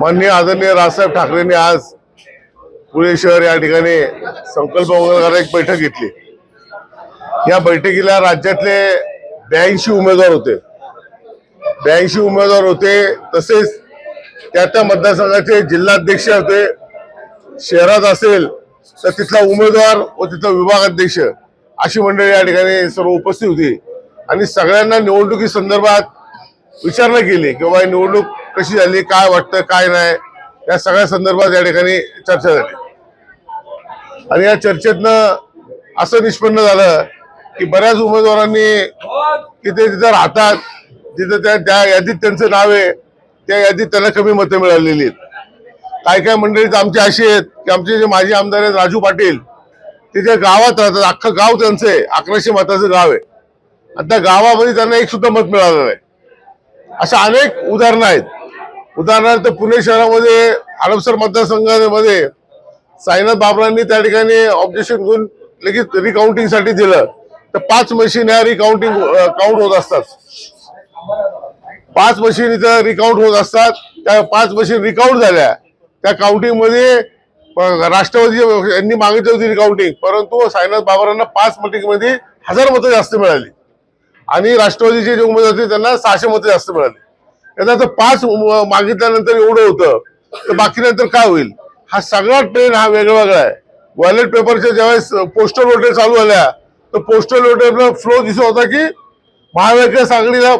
माननीय आदरणीय राजसाहेब ठाकरेंनी आज पुणे शहर या ठिकाणी संकल्प वगैरे एक बैठक घेतली. या बैठकीला राज्यातले ब्याऐंशी उमेदवार होते. ब्याऐंशी उमेदवार होते तसेच त्या त्या मतदारसंघाचे जिल्हाध्यक्ष होते. शहरात असेल तर तिथला उमेदवार व तिथला विभागाध्यक्ष अशी मंडळी या ठिकाणी सर्व उपस्थित होती. आणि सगळ्यांना निवडणुकी संदर्भात विचारणा केली की बाबा निवडणूक कशी झाली काय वाटतं काय नाही या सगळ्या संदर्भात या ठिकाणी चर्चा झाली. आणि या चर्चेतनं असं निष्पन्न झालं की बऱ्याच उमेदवारांनी तिथे तिथं राहतात तिथं त्या त्या यादीत त्यांचं नाव आहे त्या यादीत त्यांना कमी मतं मिळालेली आहेत. काय काय मंडळी तर आमचे असे आहेत की आमचे जे माजी आमदार आहेत राजू पाटील तिथे गावात राहतात अख्खं गाव त्यांचं आहे अकराशे मताचं गाव आहे. आणि त्या गावामध्ये त्यांना एक सुद्धा मत मिळालं नाही. अशा अनेक उदाहरणं आहेत. उदाहरणार्थ पुणे शहरामध्ये हडपसर मतदारसंघामध्ये साईनाथ बाबरांनी त्या ठिकाणी ऑब्जेक्शन घेऊन लगेच रिकाउंटिंगसाठी दिलं. तर पाच मशीन ह्या रिकाउंटिंग काउंट होत असतात. पाच मशीन इथं रिकाउंट होत असतात. त्या पाच मशीन रिकाउंट झाल्या. त्या काउंटिंगमध्ये राष्ट्रवादी यांनी मागितली होती रिकाउंटिंग परंतु साईनाथ बाबरांना पाच मटिंगमध्ये हजार मतं जास्त मिळाली. आणि राष्ट्रवादीचे जे उमेदवार होते त्यांना सहाशे मतं जास्त मिळाली. याचा तर पाच मागितल्यानंतर एवढं होतं तर बाकी नंतर काय होईल? हा सगळा ट्रेन हा वेगळा वेगळा आहे वॉलेट पेपरच्या ज्यावेळेस पोस्टल लोटरी चालू झाल्या तर पोस्टल लोटरीला फ्लो दिसत होता की महाविकास आघाडीला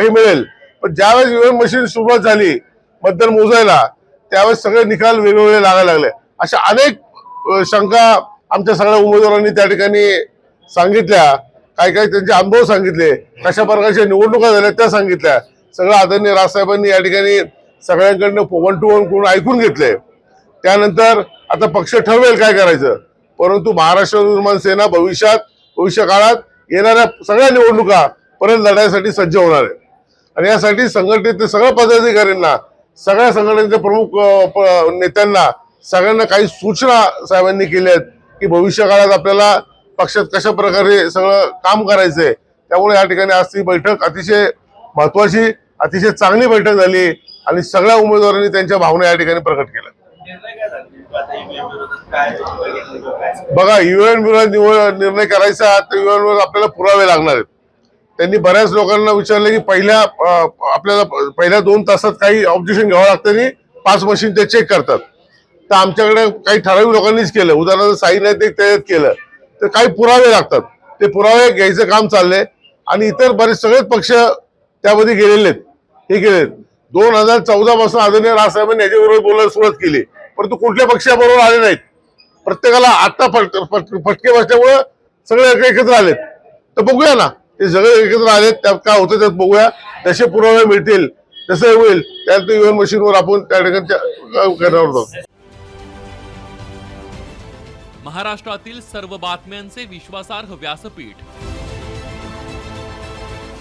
हे मिळेल. पण ज्यावेळेस UM ईव्हीएम मशीन सुरुवात झाली मतदान मोजायला त्यावेळेस सगळे निकाल वेगवेगळे लागायला लागले. अशा अनेक शंका आमच्या सगळ्या उमेदवारांनी त्या ठिकाणी सांगितल्या. काही काही त्यांचे अनुभव सांगितले. कशा प्रकारच्या निवडणुका झाल्या त्या सांगितल्या. सगळं आदरणीय राजसाहेबांनी या ठिकाणी सगळ्यांकडनं वन टू वन करून ऐकून घेतले त्यानंतर आता पक्ष ठरवेल काय करायचं. परंतु महाराष्ट्र निर्माण सेना भविष्यात भविष्य काळात येणाऱ्या सगळ्या निवडणुका परत लढायसाठी सज्ज होणार आहे. आणि यासाठी संघटनेतले सगळ्या पदाधिकाऱ्यांना सगळ्या संघटनेच्या प्रमुख प- नेत्यांना सगळ्यांना काही सूचना साहेबांनी केल्या आहेत की भविष्य काळात आपल्याला पक्षात कशा प्रकारे सगळं काम करायचंय. त्यामुळे या ठिकाणी आज ती बैठक अतिशय महत्वाची अतिशय चांगली बैठक झाली आणि सगळ्या उमेदवारांनी त्यांच्या भावना या ठिकाणी प्रकट केल्या. काय बघा युएन विरोधात निवड निर्णय करायचा तर युएन विरोधात आपल्याला पुरावे लागणार आहेत. त्यांनी बऱ्याच लोकांना विचारलं की पहिल्या आपल्याला पहिल्या दोन तासात काही ऑब्जेक्शन घ्यावं लागतं आणि पाच मशीन ते चेक करतात. तर आमच्याकडे काही ठराविक लोकांनीच केलं. उदाहरणार्थ साई नाही ते त्याच्यात केलं. तर काही पुरावे लागतात. ते पुरावे घ्यायचं काम चाललंय. आणि इतर बरेच सगळेच पक्ष त्यामध्ये गेलेले आहेत. हे केले दोन हजार चौदा पासून आदरणीय राजसाहेबांनी याच्याबरोबर बोलायला सुरुवात केली. परंतु कुठल्या पक्षाबरोबर आले नाहीत. प्रत्येकाला आता फटके बसल्यामुळं सगळे एकत्र आलेत. तर बघूया ना ते सगळे एकत्र आलेत त्यात काय होतं त्यात बघूया. जसे पुरावे मिळतील तसं होईल. त्यानंतर युएन मशीनवर आपण त्या ठिकाणी करणार महाराष्ट्रातील सर्व बातम्यांचे विश्वासार्ह व्यासपीठ.